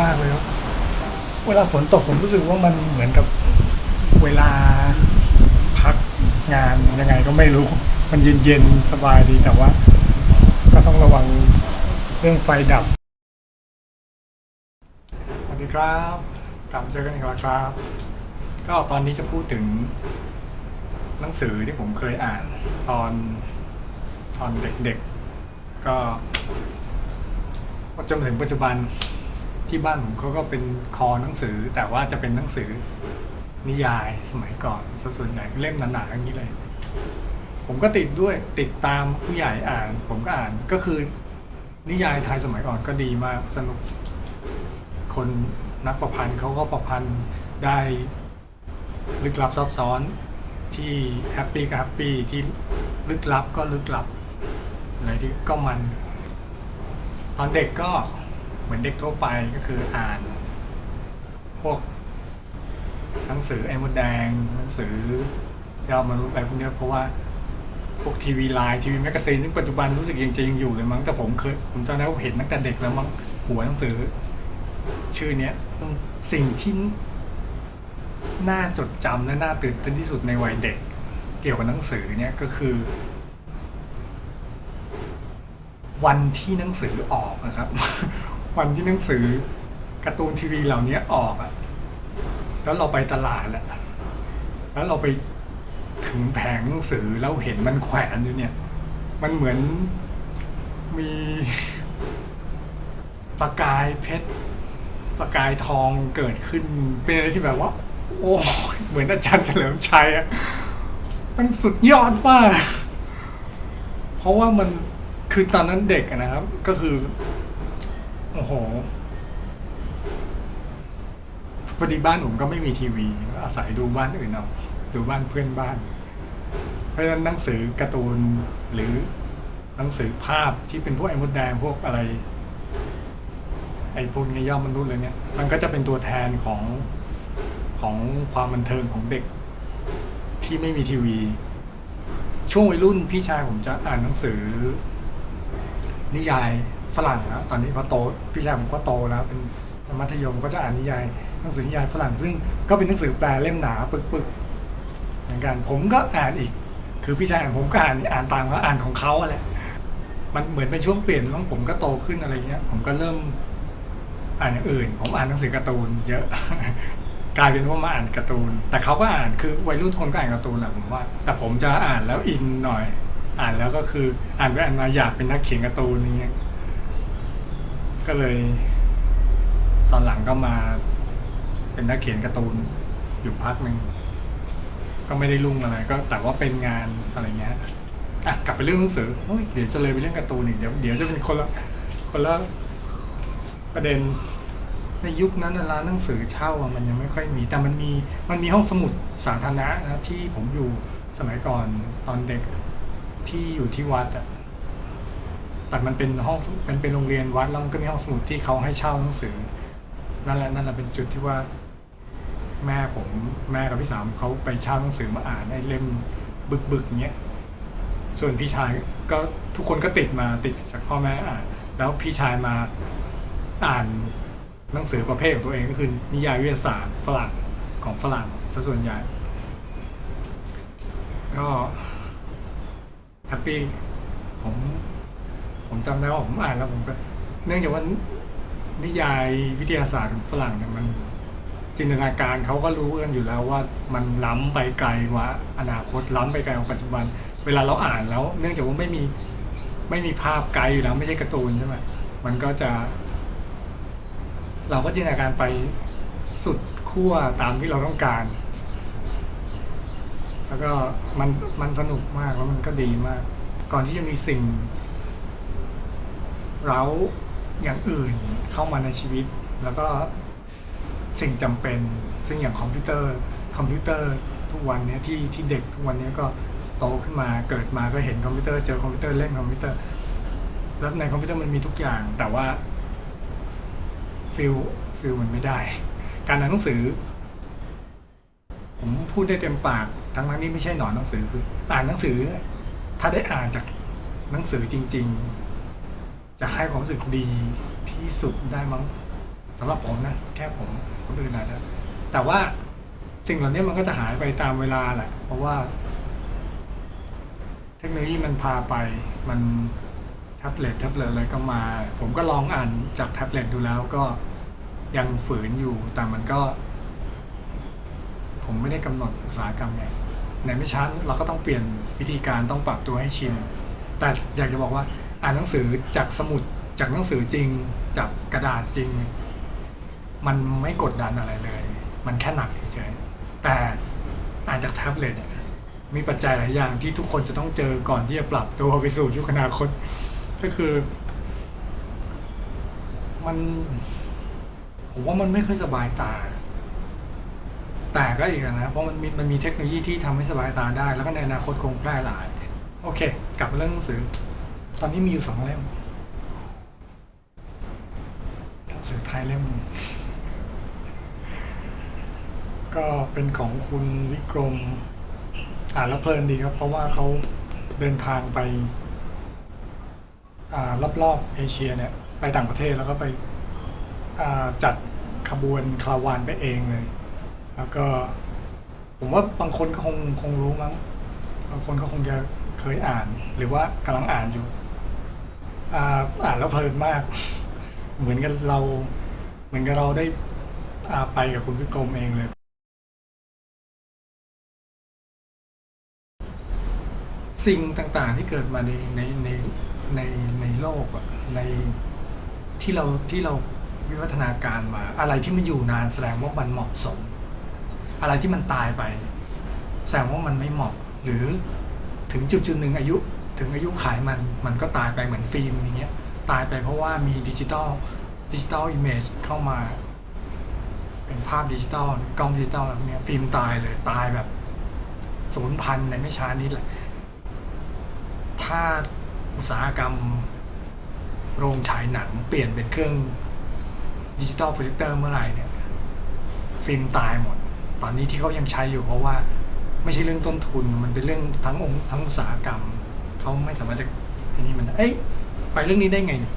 มากเลยครับเวลาฝนตกผมรู้สึกว่ามันเหมือนกับเวลาพักงานยังไงก็ไม่รู้ มันเย็นๆสบายดีแต่ว่า ก็ต้องระวังเรื่องไฟดับสวัสดีครับกลับมาเจอกันอีกแล้วครับ ก็ตอนนี้จะพูดถึง หนังสือที่ผมเคยอ่าน ตอนตอนเด็กๆ ก็จนถึงปัจจุบัน ที่บ้านผมเขาก็เป็นคอหนังสือ แต่ว่าจะเป็นหนังสือนิยายสมัยก่อนซะส่วนใหญ่เล่มหนาๆอย่างนี้เลย ผมก็ติดด้วยติดตามผู้ใหญ่อ่าน ผมก็อ่านก็คือ นิยายไทยสมัยก่อนก็ดีมากสนุก คนนักประพันธ์เขาก็ประพันธ์ได้ลึกลับซับซ้อนที่แฮปปี้ก็แฮปปี้ที่ลึกลับก็ลึกลับอะไรที่ก็มัน ตอนเด็กก็ เหมือนเด็กทั่วไปก็คืออ่าน พวกหนังสือไอ้มดแดงหนังสือยาวมนุษย์อะไรพวกเนี้ยเพราะว่าพวกทีวีไลน์ทีวีแมกกาซีนที่งปัจจุบันรู้สึกยังจะยังอยู่เลยมั้งแต่ผมเคยผมจำได้ว่าเห็นตั้งแต่เด็กแล้วมั้งหัวหนังสือ ชื่อเนี้ยสิ่งที่น่าจดจำและน่าตื่นเต้นที่สุดในวัยเด็ก เกี่ยวกับหนังสือเนี่ยก็คือ วันที่หนังสือออกนะครับ วันที่หนังสือการ์ตูนทีวีเหล่านี้ออกอะแล้วเราไปตลาดอะแล้วเราไปถึงแผงหนังสือแล้วเห็นมันแขวนอยู่เนี่ย มันเหมือนมีประกายเพชรประกายทองเกิดขึ้น เป็นอะไรที่แบบว่า โอ้เหมือนอาจารย์เฉลิมชัยอะมันสุดยอดมาก เพราะว่ามันคือตอนนั้นเด็กนะครับ ก็คือ โอ้โหพอดีบ้านผมก็ไม่มีทีวี อาศัยดูบ้านอื่นเอาดูบ้านเพื่อนบ้าน เพราะฉะนั้นหนังสือการ์ตูนหรือหนังสือภาพที่เป็นพวกไอ้มดแดงพวกอะไร ไอ้พวกนี้ย่อมมนุษย์เลยเนี่ย มันก็จะเป็นตัวแทนของของความบันเทิงของเด็ก ที่ไม่มีทีวี ช่วงวัยรุ่นพี่ชายผมจะอ่านหนังสือ นิยาย ฝรั่งแล้วตอนนี้พอโตพี่ชายผมก็โตแล้วเป็นมัธยมก็จะอ่านนิยายหนังสือนิยายฝรั่งซึ่งก็เป็นหนังสือแปลเล่มหนาปึกๆเหมือนกันผมก็อ่านอีก คือพี่ชายอ่านผมก็อ่านอ่านตามเขาอ่านของเขาอะแหละมันเหมือนเป็นช่วงเปลี่ยนแล้วผมก็โตขึ้นอะไรเงี้ย ผมก็เริ่มอ่านอย่างอื่น ผมอ่านหนังสือการ์ตูนเยอะ กลายเป็นว่ามาอ่านการ์ตูน แต่เขาก็อ่านคือวัยรุ่นคนก็อ่านการ์ตูนแหละผมว่า แต่ผมจะอ่านแล้วอินหน่อย อ่านแล้วก็คืออ่านไปอ่านมาอยากเป็นนักเขียนการ์ตูนนี้ย ก็เลย ตอนหลังก็มา เป็นนักเขียนการ์ตูนอยู่พักหนึ่งก็ไม่ได้รุ่งอะไร ก็แต่ว่าเป็นงานอะไรเงี้ยอะกลับไปเรื่องหนังสือโอ้ยเดี๋ยวจะเลยไปเรื่องการ์ตูนอีกเดี๋ยวเดี๋ยวจะเป็นคนละคนละประเด็นในยุคนั้นน่ะร้านหนังสือเช่าอะมันยังไม่ค่อยมี แต่มันมีมันมีห้องสมุดสาธารณะนะที่ผมอยู่สมัยก่อนตอนเด็กที่อยู่ที่วัดอะ แต่มันเป็นห้องมุดเป็นเป็นโรงเรียนวัดแล้วมันก็มีห้องสมุดที่เขาให้เช่าหนังสือนั่นแหละนั่นแหละเป็นจุดที่ว่า แม่ผมแม่กับพี่สามเขาไปเช่าหนังสือมาอ่านไอ้เล่มบึกบึกเนี้ยส่วนพี่ชายก็ทุกคนก็ติดมาติดจากพ่อแม่อ่าน แล้วพี่ชายมาอ่านหนังสือประเภทของตัวเองก็คือนิยายวิทยาศาสตร์ฝรั่งของฝรั่งซะส่วนใหญ่ ก็แฮปปี้ผม ผมจำได้ว่าผมอ่านแล้วผมเนื่องจากว่านิยายวิทยาศาสตร์ของฝรั่งเนี่ยมัน จินตนาการเขาก็รู้กันอยู่แล้วว่ามันล้ำไปไกลกว่าอนาคตล้ำไปไกลกว่าปัจจุบัน เวลาเราอ่านแล้ว เนื่องจากว่าไม่มีไม่มีภาพไกลอยู่แล้วไม่ใช่การ์ตูนใช่ไหมมันก็จะ เราก็จินตนาการไปสุดขั้วตามที่เราต้องการ แล้วก็มันมันสนุกมากแล้วมันก็ดีมาก ก่อนที่จะมีสิ่ง เร้าอย่างอื่นเข้ามาในชีวิต แล้วก็สิ่งจำเป็น ซึ่งอย่างคอมพิวเตอร์ คอมพิวเตอร์ทุกวันนี้ที่ที่เด็กทุกวันนี้ก็โตขึ้นมาเกิดมาก็เห็นคอมพิวเตอร์เจอคอมพิวเตอร์เล่นคอมพิวเตอร์ แล้วในคอมพิวเตอร์มันมีทุกอย่าง แต่ว่าฟิลฟิลมันไม่ได้ การอ่านหนังสือ ผมพูดได้เต็มปากทั้งนั้นนี่ไม่ใช่หนอนหนังสือคือ อ่านหนังสือ ถ้าได้อ่านจากหนังสือจริง ๆ จะให้ความรู้สึกดีที่สุดได้มั้งสำหรับผมนะแค่ผมคนอื่นอาจจะ แต่ว่าสิ่งเหล่านี้มันก็จะหายไปตามเวลาแหละ เพราะว่า เทคโนโลยีมันพาไป มันแท็บเล็ตแท็บเล็ตอะไรก็มา ผมก็ลองอ่านจากแท็บเล็ตดูแล้วก็ยังฝืนอยู่ แต่มันก็ ผมไม่ได้กำหนดอุตสาหกรรมไงในไม่ช้าเราก็ต้องเปลี่ยนวิธีการต้องปรับตัวให้ชินแต่อยากจะบอกว่า อ่านหนังสือจากสมุดจากหนังสือจริง จากกระดาษจริง มันไม่กดดันอะไรเลย มันแค่หนักเฉยๆแต่อ่านจากแท็บเล็ตมีปัจจัยหลายอย่างที่ทุกคนจะต้องเจอก่อนที่จะปรับตัวไปสู่ยุคอนาคต ก็คือ มัน ผมว่ามันไม่ค่อยสบายตา แต่ก็อีกนะ เพราะมันมีมันมีเทคโนโลยีที่ทำให้สบายตาได้ แล้วก็ในอนาคตคงแพร่หลาย โอเค กลับมาเรื่องหนังสือ ตอนนี้มีอยู่สองเล่มหนังสือไทยเล่มหนึ่งก็เป็นของคุณวิกรม อ่านแล้วเพลินดีครับ เพราะว่าเขาเดินทางไป อ่ารอบๆเอเชียเนี่ย ไปต่างประเทศแล้วก็ไป อ่าจัดขบวนคาราวานไปเองเลย แล้วก็ ผมว่าบางคนก็คงคงรู้มั้งบางคนก็คงจะเคยอ่าน หรือว่ากำลังอ่านอยู่ อ่าอ่านแล้วเพลินมาก เหมือนกับเรา เหมือนกับเราได้อ่าไปกับคุณวิกรมเองเลย สิ่งต่างๆที่เกิดมาในในในในในโลกอะในที่เราที่เราวิวัฒนาการมา อะไรที่มันอยู่นานแสดงว่ามันเหมาะสม อะไรที่มันตายไป แสดงว่ามันไม่เหมาะ หรือถึงจุดจุดๆหนึ่งอายุ ถึงอายุขายมันมันก็ตายไปเหมือนฟิล์มอย่างเงี้ยตายไปเพราะว่ามีดิจิตอลดิจิตอลอิมเมจเข้ามา เป็นภาพดิจิตอลกล้องดิจิตอลแบบเนี้ยฟิล์มตายเลยตายแบบศูนย์พันในไม่ช้านี้แหละ ถ้าอุตสาหกรรมโรงฉายหนังเปลี่ยนเป็นเครื่องดิจิตอลโปรเจคเตอร์เมื่อไหร่เนี่ย ฟิล์มตายหมด ตอนนี้ที่เขายังใช้อยู่เพราะว่า ไม่ใช่เรื่องต้นทุนมันเป็นเรื่องทั้งองค์ทั้งอุตสาหกรรม เขาไม่สามารถจะไอ้นี่มันได้เอ้ยไปเรื่องนี้ได้ไงเนี่ย